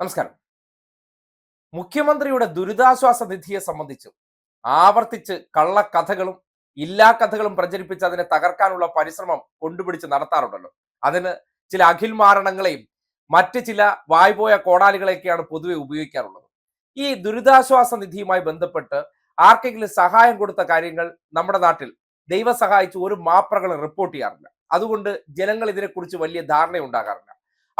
നമസ്കാരം. മുഖ്യമന്ത്രിയുടെ ദുരിതാശ്വാസ നിധിയെ സംബന്ധിച്ച് ആവർത്തിച്ച് കള്ളക്കഥകളും ഇല്ലാ കഥകളും പ്രചരിപ്പിച്ച് അതിനെ തകർക്കാനുള്ള പരിശ്രമം കൊണ്ടുപിടിച്ച് നടത്താറുണ്ടല്ലോ. അതിന് ചില അഖിൽ മാരണങ്ങളെയും മറ്റ് ചില വായ്പോയ കോടാലികളെയൊക്കെയാണ് പൊതുവെ ഉപയോഗിക്കാറുള്ളത്. ഈ ദുരിതാശ്വാസ നിധിയുമായി ബന്ധപ്പെട്ട് ആർക്കെങ്കിലും സഹായം കൊടുത്ത കാര്യങ്ങൾ നമ്മുടെ നാട്ടിൽ ദൈവം സഹായിച്ച് ഒരു മാപ്രകളും റിപ്പോർട്ട് ചെയ്യാറില്ല. അതുകൊണ്ട് ജനങ്ങൾ ഇതിനെക്കുറിച്ച് വലിയ ധാരണ ഉണ്ടാകാറില്ല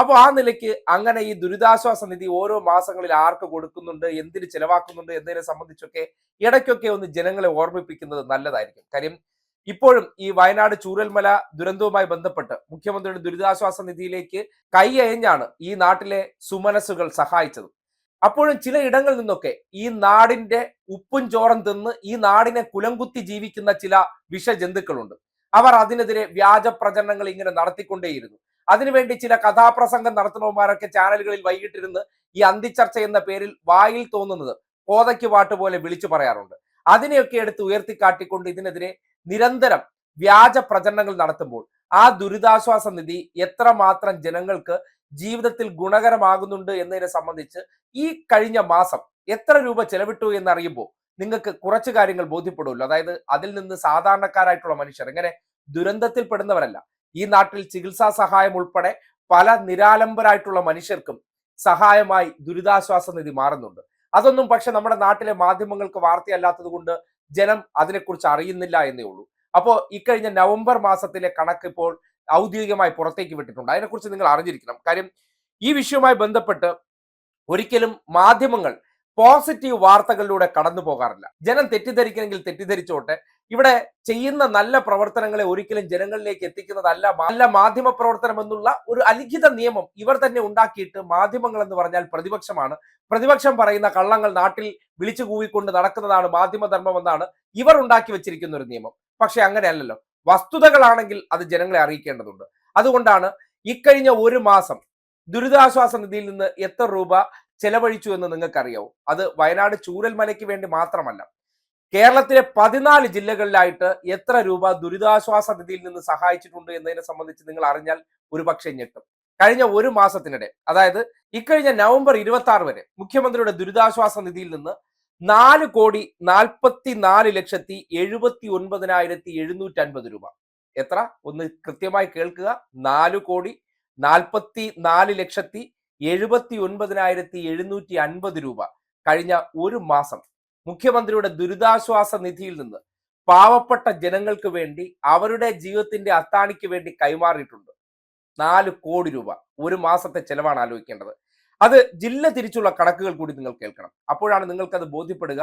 അപ്പോൾ ആ നിലയ്ക്ക് അങ്ങനെ ഈ ദുരിതാശ്വാസ നിധി ഓരോ മാസങ്ങളിൽ ആർക്ക് കൊടുക്കുന്നുണ്ട് എന്തിന് ചെലവാക്കുന്നുണ്ട് എന്നതിനെ സംബന്ധിച്ചൊക്കെ ഇടയ്ക്കൊക്കെ ഒന്ന് ജനങ്ങളെ ഓർമ്മിപ്പിക്കുന്നത് നല്ലതായിരിക്കും. കാര്യം ഇപ്പോഴും ഈ വയനാട് ചൂരൽമല ദുരന്തവുമായി ബന്ധപ്പെട്ട് മുഖ്യമന്ത്രിയുടെ ദുരിതാശ്വാസ നിധിയിലേക്ക് കൈ അയഞ്ഞാണ് ഈ നാട്ടിലെ സുമനസ്സുകൾ സഹായിച്ചത്. അപ്പോഴും ചില ഇടങ്ങളിൽ നിന്നൊക്കെ ഈ നാടിന്റെ ഉപ്പും ചോറും തിന്ന് ഈ നാടിനെ കുലംകുത്തി ജീവിക്കുന്ന ചില വിഷജന്തുക്കളുണ്ട്. അവർ അതിനെതിരെ വ്യാജ പ്രചരണങ്ങൾ ഇങ്ങനെ നടത്തിക്കൊണ്ടേയിരുന്നു. അതിനുവേണ്ടി ചില കഥാപ്രസംഗം നടത്തുന്നവന്മാരൊക്കെ ചാനലുകളിൽ വൈകിട്ടിരുന്ന് ഈ അന്തിച്ചർച്ച എന്ന പേരിൽ വായിൽ തോന്നുന്നത് കോതയ്ക്ക് പാട്ട് പോലെ വിളിച്ചു പറയാറുണ്ട്. അതിനെയൊക്കെ എടുത്ത് ഉയർത്തിക്കാട്ടിക്കൊണ്ട് ഇതിനെതിരെ നിരന്തരം വ്യാജ പ്രചരണങ്ങൾ നടത്തുമ്പോൾ ആ ദുരിതാശ്വാസ നിധി എത്രമാത്രം ജനങ്ങൾക്ക് ജീവിതത്തിൽ ഗുണകരമാകുന്നുണ്ട് എന്നതിനെ സംബന്ധിച്ച് ഈ കഴിഞ്ഞ മാസം എത്ര രൂപ ചെലവിട്ടു എന്നറിയുമ്പോൾ നിങ്ങൾക്ക് കുറച്ച് കാര്യങ്ങൾ ബോധ്യപ്പെടുമല്ലോ. അതായത് അതിൽ നിന്ന് സാധാരണക്കാരായിട്ടുള്ള മനുഷ്യർ എങ്ങനെ ദുരന്തത്തിൽ പെടുന്നവരല്ല ഈ നാട്ടിൽ ചികിത്സാ സഹായം ഉൾപ്പെടെ പല നിരാലംബരായിട്ടുള്ള മനുഷ്യർക്കും സഹായമായി ദുരിതാശ്വാസ നിധി മാറുന്നുണ്ട്. അതൊന്നും പക്ഷെ നമ്മുടെ നാട്ടിലെ മാധ്യമങ്ങൾക്ക് വാർത്തയല്ലാത്തത് കൊണ്ട് ജനം അതിനെക്കുറിച്ച് അറിയുന്നില്ല എന്നേ ഉള്ളൂ. അപ്പോൾ ഇക്കഴിഞ്ഞ നവംബർ മാസത്തിലെ കണക്ക് ഇപ്പോൾ ഔദ്യോഗികമായി പുറത്തേക്ക് വിട്ടിട്ടുണ്ട്. അതിനെക്കുറിച്ച് നിങ്ങൾ അറിഞ്ഞിരിക്കണം. കാര്യം ഈ വിഷയവുമായി ബന്ധപ്പെട്ട് ഒരിക്കലും മാധ്യമങ്ങൾ പോസിറ്റീവ് വാർത്തകളിലൂടെ കടന്നു പോകാറില്ല ജനം തെറ്റിദ്ധരിക്കണമെങ്കിൽ തെറ്റിദ്ധരിച്ചോട്ടെ ഇവിടെ ചെയ്യുന്ന നല്ല പ്രവർത്തനങ്ങളെ ഒരിക്കലും ജനങ്ങളിലേക്ക് എത്തിക്കുന്നതല്ല നല്ല മാധ്യമ പ്രവർത്തനം എന്നുള്ള ഒരു അലിഖിത നിയമം ഇവർ തന്നെ ഉണ്ടാക്കിയിട്ട് മാധ്യമങ്ങൾ എന്ന് പറഞ്ഞാൽ പ്രതിപക്ഷമാണ്. പ്രതിപക്ഷം പറയുന്ന കള്ളങ്ങൾ നാട്ടിൽ വിളിച്ചു കൂവിക്കൊണ്ട് നടക്കുന്നതാണ് മാധ്യമധർമ്മം എന്നാണ് ഇവർ ഉണ്ടാക്കി വെച്ചിരിക്കുന്ന ഒരു നിയമം. പക്ഷെ അങ്ങനെയല്ലല്ലോ. വസ്തുതകളാണെങ്കിൽ അത് ജനങ്ങളെ അറിയിക്കേണ്ടതുണ്ട്. അതുകൊണ്ടാണ് ഇക്കഴിഞ്ഞ ഒരു മാസം ദുരിതാശ്വാസ നിധിയിൽ നിന്ന് എത്ര രൂപ ചെലവഴിച്ചു എന്ന് നിങ്ങൾക്കറിയാവൂ. അത് വയനാട് ചൂരൽമലയ്ക്ക് വേണ്ടി മാത്രമല്ല. കേരളത്തിലെ പതിനാല് ജില്ലകളിലായിട്ട് എത്ര രൂപ ദുരിതാശ്വാസ നിധിയിൽ നിന്ന് സഹായിച്ചിട്ടുണ്ട് എന്നതിനെ സംബന്ധിച്ച് നിങ്ങൾ അറിഞ്ഞാൽ ഒരു പക്ഷേ ഞെട്ടും. കഴിഞ്ഞ ഒരു മാസത്തിനിടെ അതായത് ഇക്കഴിഞ്ഞ നവംബർ ഇരുപത്തി ആറ് വരെ മുഖ്യമന്ത്രിയുടെ ദുരിതാശ്വാസ നിധിയിൽ നിന്ന് നാല് കോടി നാൽപ്പത്തി നാല് ലക്ഷത്തി എഴുപത്തി ഒൻപതിനായിരത്തി എഴുന്നൂറ്റി അൻപത് രൂപ. എത്ര? ഒന്ന് കൃത്യമായി കേൾക്കുക. നാല് കോടി നാൽപ്പത്തി നാല് ലക്ഷത്തി എഴുപത്തി ഒൻപതിനായിരത്തി എഴുന്നൂറ്റി അൻപത് രൂപ കഴിഞ്ഞ ഒരു മാസം. മുഖ്യമന്ത്രിയുടെ ദുരിതാശ്വാസ നിധിയിൽ നിന്ന് പാവപ്പെട്ട ജനങ്ങൾക്ക് വേണ്ടി അവരുടെ ജീവിതത്തിന്റെ അത്താണിക്ക് വേണ്ടി കൈമാറിയിട്ടുണ്ട്. നാല് കോടി രൂപ ഒരു മാസത്തെ ചെലവാണ് ആലോചിക്കേണ്ടത്. അത് ജില്ല തിരിച്ചുള്ള കണക്കുകൾ കൂടി നിങ്ങൾ കേൾക്കണം. അപ്പോഴാണ് നിങ്ങൾക്കത് ബോധ്യപ്പെടുക.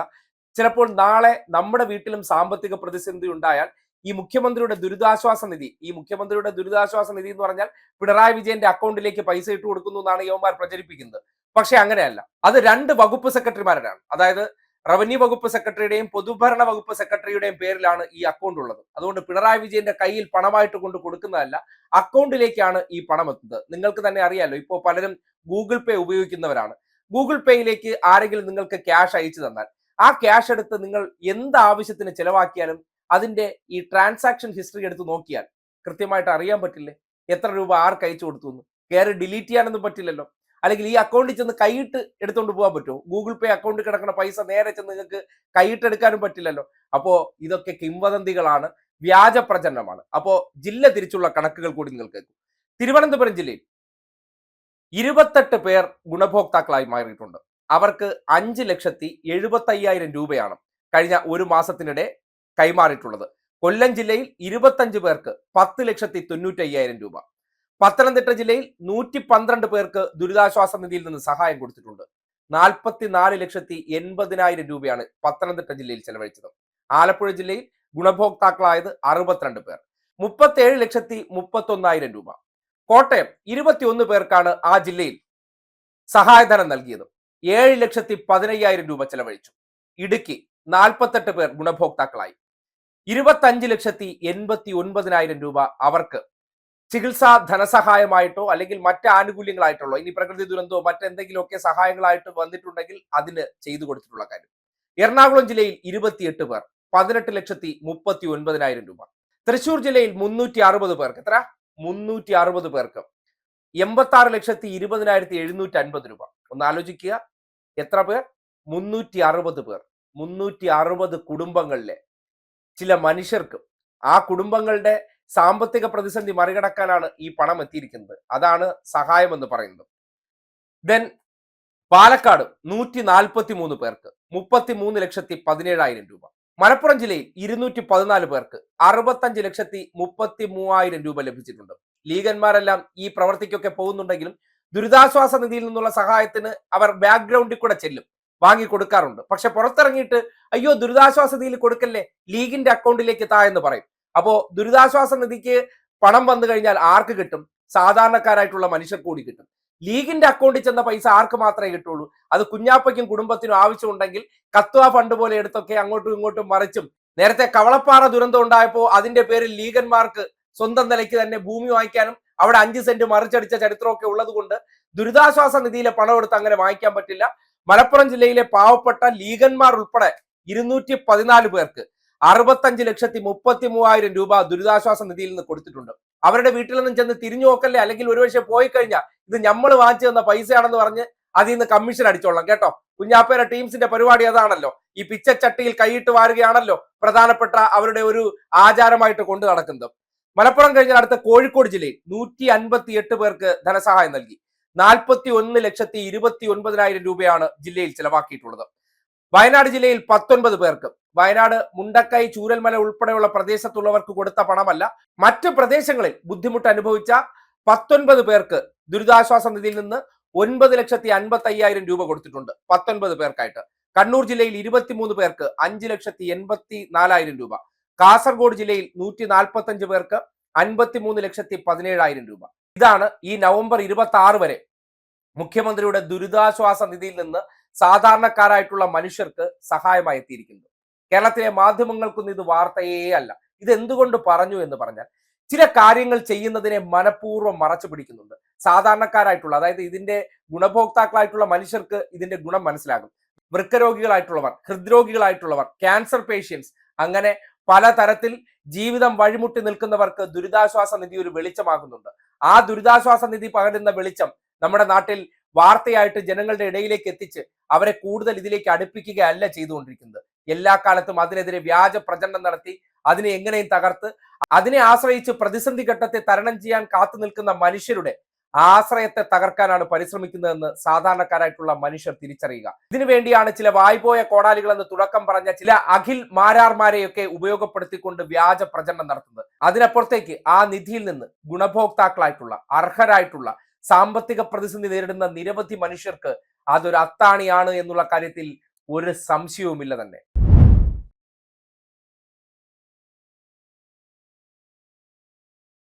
ചിലപ്പോൾ നാളെ നമ്മുടെ വീട്ടിലും സാമ്പത്തിക പ്രതിസന്ധി ഉണ്ടായാൽ ഈ മുഖ്യമന്ത്രിയുടെ ദുരിതാശ്വാസ നിധി ഈ മുഖ്യമന്ത്രിയുടെ ദുരിതാശ്വാസ നിധി എന്ന് പറഞ്ഞാൽ പിണറായി വിജയന്റെ അക്കൗണ്ടിലേക്ക് പൈസ ഇട്ട് കൊടുക്കുന്നു എന്നാണ് യുവമാർ പ്രചരിപ്പിക്കുന്നത്. പക്ഷെ അങ്ങനെയല്ല. അത് രണ്ട് വകുപ്പ് സെക്രട്ടറിമാരാണ് അതായത് റവന്യൂ വകുപ്പ് സെക്രട്ടറിയുടെയും പൊതുഭരണ വകുപ്പ് സെക്രട്ടറിയുടെയും പേരിലാണ് ഈ അക്കൗണ്ട് ഉള്ളത്. അതുകൊണ്ട് പിണറായി വിജയന്റെ കയ്യിൽ പണമായിട്ട് കൊണ്ട് കൊടുക്കുന്നതല്ല അക്കൗണ്ടിലേക്കാണ് ഈ പണം എത്തുന്നത്. നിങ്ങൾക്ക് തന്നെ അറിയാലോ ഇപ്പോൾ പലരും ഗൂഗിൾ പേ ഉപയോഗിക്കുന്നവരാണ്. ഗൂഗിൾ പേയിലേക്ക് ആരെങ്കിലും നിങ്ങൾക്ക് ക്യാഷ് അയച്ചു തന്നാൽ ആ ക്യാഷ് എടുത്ത് നിങ്ങൾ എന്ത് ആവശ്യത്തിന് ചെലവാക്കിയാലും അതിന്റെ ഈ ട്രാൻസാക്ഷൻ ഹിസ്റ്ററി എടുത്ത് നോക്കിയാൽ കൃത്യമായിട്ട് അറിയാൻ പറ്റില്ലേ? എത്ര രൂപ ആർക്ക് അയച്ചു കൊടുത്തു എന്ന്? കയറി ഡിലീറ്റ് ചെയ്യാനൊന്നും പറ്റില്ലല്ലോ. അല്ലെങ്കിൽ ഈ അക്കൗണ്ടിൽ ചെന്ന് കൈയിട്ട് എടുത്തുകൊണ്ട് പോകാൻ പറ്റുമോ ഗൂഗിൾ പേ അക്കൗണ്ടിൽ കിടക്കുന്ന പൈസ നേരെ ചെന്ന് നിങ്ങൾക്ക് കൈയിട്ടെടുക്കാനും പറ്റില്ലല്ലോ. അപ്പോ ഇതൊക്കെ കിംവദന്തികളാണ്. വ്യാജ പ്രചരണമാണ്. അപ്പോ ജില്ല തിരിച്ചുള്ള കണക്കുകൾ കൂടി നിങ്ങൾക്ക് തിരുവനന്തപുരം ജില്ലയിൽ ഇരുപത്തെട്ട് പേർ ഗുണഭോക്താക്കളായി മാറിയിട്ടുണ്ട്. അവർക്ക് അഞ്ച് ലക്ഷത്തി എഴുപത്തി അയ്യായിരം രൂപയാണ് കഴിഞ്ഞ ഒരു മാസത്തിനിടെ കൈമാറിയിട്ടുള്ളത്. കൊല്ലം ജില്ലയിൽ ഇരുപത്തഞ്ച് പേർക്ക് പത്ത് ലക്ഷത്തി തൊണ്ണൂറ്റി അയ്യായിരം രൂപ. പത്തനംതിട്ട ജില്ലയിൽ നൂറ്റി പന്ത്രണ്ട് പേർക്ക് ദുരിതാശ്വാസ നിധിയിൽ നിന്ന് സഹായം കൊടുത്തിട്ടുണ്ട്. നാൽപ്പത്തി നാല് ലക്ഷത്തി എൺപതിനായിരം രൂപയാണ് പത്തനംതിട്ട ജില്ലയിൽ ചെലവഴിച്ചത്. ആലപ്പുഴ ജില്ലയിൽ ഗുണഭോക്താക്കളായത് അറുപത്തിരണ്ട് പേർ. മുപ്പത്തേഴ് ലക്ഷത്തി മുപ്പത്തൊന്നായിരം രൂപ. കോട്ടയം ഇരുപത്തിയൊന്ന് പേർക്കാണ് ആ ജില്ലയിൽ സഹായധനം നൽകിയത്. ഏഴ് ലക്ഷത്തി പതിനയ്യായിരം രൂപ ചെലവഴിച്ചു. ഇടുക്കി നാൽപ്പത്തെട്ട് പേർ ഗുണഭോക്താക്കളായി. ഇരുപത്തഞ്ച് ലക്ഷത്തി എൺപത്തി ഒൻപതിനായിരം രൂപ അവർക്ക് ചികിത്സാ ധനസഹായമായിട്ടോ അല്ലെങ്കിൽ മറ്റ് ആനുകൂല്യങ്ങളായിട്ടോ ഇനി പ്രകൃതി ദുരന്തമോ മറ്റെന്തെങ്കിലുമൊക്കെ സഹായങ്ങളായിട്ട് വന്നിട്ടുണ്ടെങ്കിൽ അതിന് ചെയ്തു കൊടുത്തിട്ടുള്ള കാര്യം. എറണാകുളം ജില്ലയിൽ ഇരുപത്തിയെട്ട് പേർ പതിനെട്ട് ലക്ഷത്തി മുപ്പത്തി ഒൻപതിനായിരം രൂപ. തൃശൂർ ജില്ലയിൽ മുന്നൂറ്റി അറുപത് പേർക്ക് എത്ര? മുന്നൂറ്റി അറുപത് പേർക്ക്. എൺപത്തി ആറ് ലക്ഷത്തി ഇരുപതിനായിരത്തി എഴുന്നൂറ്റി അൻപത് രൂപ. ഒന്ന് ആലോചിക്കുക. എത്ര പേർ? മുന്നൂറ്റി അറുപത് പേർ. മുന്നൂറ്റി അറുപത് കുടുംബങ്ങളിലെ ചില മനുഷ്യർക്ക് ആ കുടുംബങ്ങളുടെ സാമ്പത്തിക പ്രതിസന്ധി മറികടക്കാനാണ് ഈ പണം എത്തിയിരിക്കുന്നത്. അതാണ് സഹായമെന്ന് പറയുന്നത്. ദെൻ പാലക്കാട് നൂറ്റി നാൽപ്പത്തി മൂന്ന് പേർക്ക് മുപ്പത്തി മൂന്ന് ലക്ഷത്തി പതിനേഴായിരം രൂപ. മലപ്പുറം ജില്ലയിൽ ഇരുന്നൂറ്റി പതിനാല് പേർക്ക് അറുപത്തഞ്ച് ലക്ഷത്തി മുപ്പത്തി മൂവായിരം രൂപ ലഭിച്ചിട്ടുണ്ട്. ലീഗന്മാരെല്ലാം ഈ പ്രവർത്തിക്കൊക്കെ പോകുന്നുണ്ടെങ്കിലും ദുരിതാശ്വാസ നിധിയിൽ നിന്നുള്ള സഹായത്തിന് അവർ ബാക്ക്ഗ്രൗണ്ടിൽ കൂടെ ചെല്ലും വാങ്ങി കൊടുക്കാറുണ്ട്. പക്ഷെ പുറത്തിറങ്ങിയിട്ട് അയ്യോ ദുരിതാശ്വാസ നിധിയിൽ കൊടുക്കല്ലേ? ലീഗിന്റെ അക്കൗണ്ടിലേക്ക് താ എന്ന് പറയും. അപ്പോ ദുരിതാശ്വാസ നിധിക്ക് പണം വന്നു കഴിഞ്ഞാൽ ആർക്ക് കിട്ടും? സാധാരണക്കാരായിട്ടുള്ള മനുഷ്യർ കൂടി കിട്ടും. ലീഗിന്റെ അക്കൗണ്ടിൽ ചെന്ന പൈസ ആർക്ക് മാത്രമേ കിട്ടുള്ളൂ? അത് കുഞ്ഞാപ്പയ്ക്കും കുടുംബത്തിനും ആവശ്യമുണ്ടെങ്കിൽ കത്വ ഫണ്ട് പോലെ എടുത്തൊക്കെ അങ്ങോട്ടും ഇങ്ങോട്ടും മറിച്ചും. നേരത്തെ കവളപ്പാറ ദുരന്തം ഉണ്ടായപ്പോൾ അതിന്റെ പേരിൽ ലീഗന്മാർക്ക് സ്വന്തം നിലയ്ക്ക് തന്നെ ഭൂമി വാങ്ങിക്കാനും അവിടെ അഞ്ച് സെന്റ് മറിച്ചടിച്ച ചരിത്രമൊക്കെ ഉള്ളതുകൊണ്ട് ദുരിതാശ്വാസ നിധിയിലെ പണം എടുത്ത് അങ്ങനെ വാങ്ങിക്കാൻ പറ്റില്ല. മലപ്പുറം ജില്ലയിലെ പാവപ്പെട്ട ലീഗന്മാർ ഉൾപ്പെടെ ഇരുന്നൂറ്റി പതിനാല് പേർക്ക് അറുപത്തഞ്ച് ലക്ഷത്തി മുപ്പത്തി മൂവായിരം രൂപ ദുരിതാശ്വാസ നിധിയിൽ നിന്ന് കൊടുത്തിട്ടുണ്ട്. അവരുടെ വീട്ടിൽ നിന്നും ചെന്ന് തിരിഞ്ഞു നോക്കല്ലേ? അല്ലെങ്കിൽ ഒരുപക്ഷെ പോയി കഴിഞ്ഞാൽ ഇത് നമ്മൾ വാങ്ങിച്ചു തന്ന പൈസയാണെന്ന് പറഞ്ഞ് അതിൽ നിന്ന് കമ്മീഷൻ അടിച്ചോളാം കേട്ടോ. കുഞ്ഞാപ്പേര ടീംസിന്റെ പരിപാടി അതാണല്ലോ. ഈ പിച്ചച്ചട്ടിയിൽ കൈയിട്ട് വാരുകയാണല്ലോ പ്രധാനപ്പെട്ട അവരുടെ ഒരു ആചാരമായിട്ട് കൊണ്ടു നടക്കുന്നത്. മലപ്പുറം കഴിഞ്ഞാൽ അടുത്ത കോഴിക്കോട് ജില്ലയിൽ നൂറ്റി അൻപത്തി എട്ട് പേർക്ക് ധനസഹായം നൽകി. നാൽപ്പത്തി ഒന്ന് ലക്ഷത്തി ഇരുപത്തി ഒൻപതിനായിരം രൂപയാണ് ജില്ലയിൽ ചെലവാക്കിയിട്ടുള്ളത്. വയനാട് ജില്ലയിൽ പത്തൊൻപത് പേർക്ക് വയനാട് മുണ്ടക്കൈ ചൂരൽമല ഉൾപ്പെടെയുള്ള പ്രദേശത്തുള്ളവർക്ക് കൊടുത്ത പണമല്ല. മറ്റ് പ്രദേശങ്ങളിൽ ബുദ്ധിമുട്ട് അനുഭവിച്ച പത്തൊൻപത് പേർക്ക് ദുരിതാശ്വാസ നിധിയിൽ നിന്ന് ഒൻപത് ലക്ഷത്തി അൻപത്തി അയ്യായിരം രൂപ കൊടുത്തിട്ടുണ്ട്. പത്തൊൻപത് പേർക്കായിട്ട്. കണ്ണൂർ ജില്ലയിൽ ഇരുപത്തിമൂന്ന് പേർക്ക് അഞ്ച് ലക്ഷത്തി എൺപത്തി നാലായിരം രൂപ. കാസർഗോഡ് ജില്ലയിൽ നൂറ്റി നാൽപ്പത്തി അഞ്ച് പേർക്ക് അൻപത്തി മൂന്ന് ലക്ഷത്തി പതിനേഴായിരം രൂപ. ഇതാണ് ഈ നവംബർ ഇരുപത്തി ആറ് വരെ മുഖ്യമന്ത്രിയുടെ ദുരിതാശ്വാസ നിധിയിൽ നിന്ന് സാധാരണക്കാരായിട്ടുള്ള മനുഷ്യർക്ക് സഹായമായി എത്തിയിരിക്കുന്നത്. കേരളത്തിലെ മാധ്യമങ്ങൾക്കൊന്നും ഇത് വാർത്തയേ അല്ല. ഇത് എന്തുകൊണ്ട് പറഞ്ഞു എന്ന് പറഞ്ഞാൽ ചില കാര്യങ്ങൾ ചെയ്യുന്നതിനെ മനഃപൂർവം മറച്ചു പിടിക്കുന്നുണ്ട്. സാധാരണക്കാരായിട്ടുള്ള അതായത് ഇതിന്റെ ഗുണഭോക്താക്കളായിട്ടുള്ള മനുഷ്യർക്ക് ഇതിന്റെ ഗുണം മനസ്സിലാകും. വൃക്കരോഗികളായിട്ടുള്ളവർ ഹൃദ്രോഗികളായിട്ടുള്ളവർ ക്യാൻസർ പേഷ്യൻസ് അങ്ങനെ പലതരത്തിൽ ജീവിതം വഴിമുട്ടി നിൽക്കുന്നവർക്ക് ദുരിതാശ്വാസ നിധി ഒരു വെളിച്ചമാകുന്നുണ്ട്. ആ ദുരിതാശ്വാസ നിധി പകരുന്ന വെളിച്ചം നമ്മുടെ നാട്ടിൽ വാർത്തയായിട്ട് ജനങ്ങളുടെ ഇടയിലേക്ക് എത്തിച്ച് അവരെ കൂടുതൽ ഇതിലേക്ക് അടുപ്പിക്കുകയല്ല ചെയ്തുകൊണ്ടിരിക്കുന്നത്. എല്ലാ കാലത്തും അതിനെതിരെ വ്യാജ പ്രചരണം നടത്തി അതിനെ എങ്ങനെയും തകർത്ത് അതിനെ ആശ്രയിച്ച് പ്രതിസന്ധി ഘട്ടത്തെ തരണം ചെയ്യാൻ കാത്തു നിൽക്കുന്ന മനുഷ്യരുടെ ആശ്രയത്തെ തകർക്കാനാണ് പരിശ്രമിക്കുന്നതെന്ന് സാധാരണക്കാരായിട്ടുള്ള മനുഷ്യർ തിരിച്ചറിയുക. ഇതിനു വേണ്ടിയാണ് ചില വായ്പോയ കോടാലികൾ എന്ന് തുടക്കം പറഞ്ഞ ചില അഖിൽ മാരാർമാരെയൊക്കെ ഉപയോഗപ്പെടുത്തിക്കൊണ്ട് വ്യാജ പ്രചരണം നടത്തുന്നത്. അതിനപ്പുറത്തേക്ക് ആ നിധിയിൽ നിന്ന് ഗുണഭോക്താക്കളായിട്ടുള്ള അർഹരായിട്ടുള്ള സാമ്പത്തിക പ്രതിസന്ധി നേരിടുന്ന നിരവധി മനുഷ്യർക്ക് അതൊരു അത്താണിയാണ് എന്നുള്ള കാര്യത്തിൽ ഒരു സംശയവുമില്ല തന്നെ.